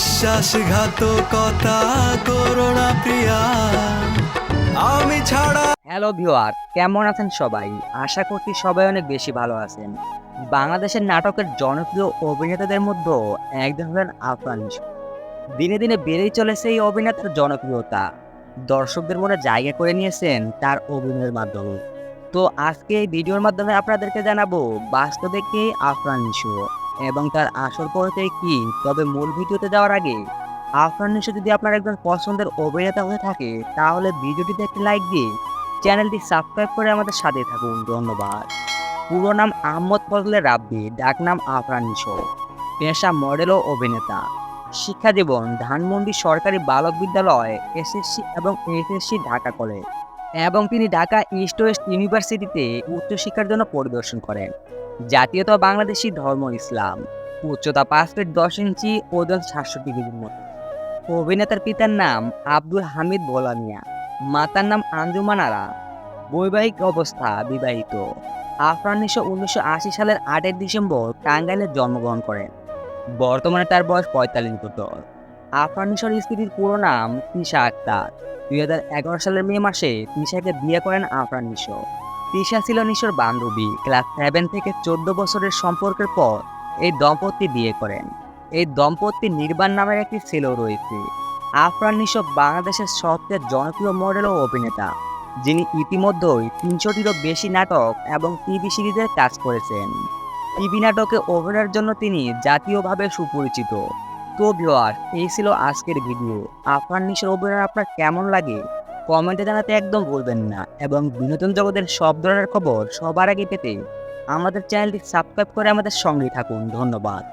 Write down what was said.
বিশ্বাসঘাতকতা করোনা প্রিয়া। আমি ছাড়া হ্যালো ভিওয়ার কেমন আছেন সবাই? আশা করছি সবাই অনেক বেশি ভালো আছেন। বাংলাদেশের নাটকের জনপ্রিয় অভিনেতাদের মধ্যে একজন হলেন আফরান। দিনে দিনে বেড়েই চলেছে এই অভিনেতার জনপ্রিয়তা। দর্শকদের মনে জায়গা করে নিয়েছেন তার অভিনয়ের মাধ্যমে। তো আজকে এই ভিডিওর মাধ্যমে আপনাদেরকে জানাব, বাস্তবে কে আফরান এবং তার আসল পরিচয় কি? তবে মূল ভিডিওতে যাওয়ার আগে আফরান নিশো যদি আপনার একজন পছন্দের অভিনেতা হয়ে থাকে, তাহলে ভিডিওটিতে একটি লাইক দিয়ে চ্যানেলটি সাবস্ক্রাইব করে আমাদের সাথে থাকুন। ধন্যবাদ। পুরো নাম আহমদ ফজলে রাব্বি, ডাক নাম আফরান নিশো। পেশা মডেল ও অভিনেতা। শিক্ষা জীবন ধানমন্ডি সরকারি বালক বিদ্যালয় এসএসসি এবং এসএসসি ঢাকা কলেজ এবং তিনি ঢাকা ইস্ট ওয়েস্ট ইউনিভার্সিটিতে উচ্চশিক্ষার জন্য পরিদর্শন করেন। জাতীয়তা বাংলাদেশি ধর্ম ইসলাম। উচ্চতা পাঁচ ফিট দশ ইঞ্চি, ওজন সাতষট্টি কেজির মতো অভিনেতার পিতার নাম আব্দুল হামিদ ভোলামিয়া মাতার নাম আঞ্জুমান আরা। বৈবাহিক অবস্থা বিবাহিত। আফরান নিশো উনিশশো আশি সালের আটের ডিসেম্বর টাঙ্গাইলে জন্মগ্রহণ করেন। বর্তমানে তার বয়স পঁয়তাল্লিশ বছর। আফরান নিশোর স্ত্রীর পুরো নাম তিশা আক্তার। দুই হাজার এগারো সালের মে মাসে তিশাকে বিয়ে করেন আফরান নিশো তিশা ছিল নিশোর বান্ধবী। ক্লাস সেভেন থেকে চোদ্দ বছরের সম্পর্কের পর এই দম্পতি বিয়ে করেন। এই দম্পতির নির্বাণ নামের একটি ছেলেও রয়েছে। আফরান নিশো বাংলাদেশের সবচেয়ে জনপ্রিয় মডেল ও অভিনেতা, যিনি ইতিমধ্যেই তিনশোটিরও বেশি নাটক এবং টিভি সিরিজের কাজ করেছেন। টিভি নাটকে অভিনয়ের জন্য তিনি জাতীয়ভাবে সুপরিচিত। তো ভিওয়ার এই ছিল আজকের ভিডিও আফরান নিশোর অভিনয় আপনার কেমন লাগে? কমেন্টে জানাতে একদম ভুলবেন না এবং বিনোদন জগতের সব ধরনের খবর সবার আগে পেতে আমাদের চ্যানেলটি সাবস্ক্রাইব করে আমাদের সঙ্গেই থাকুন। ধন্যবাদ।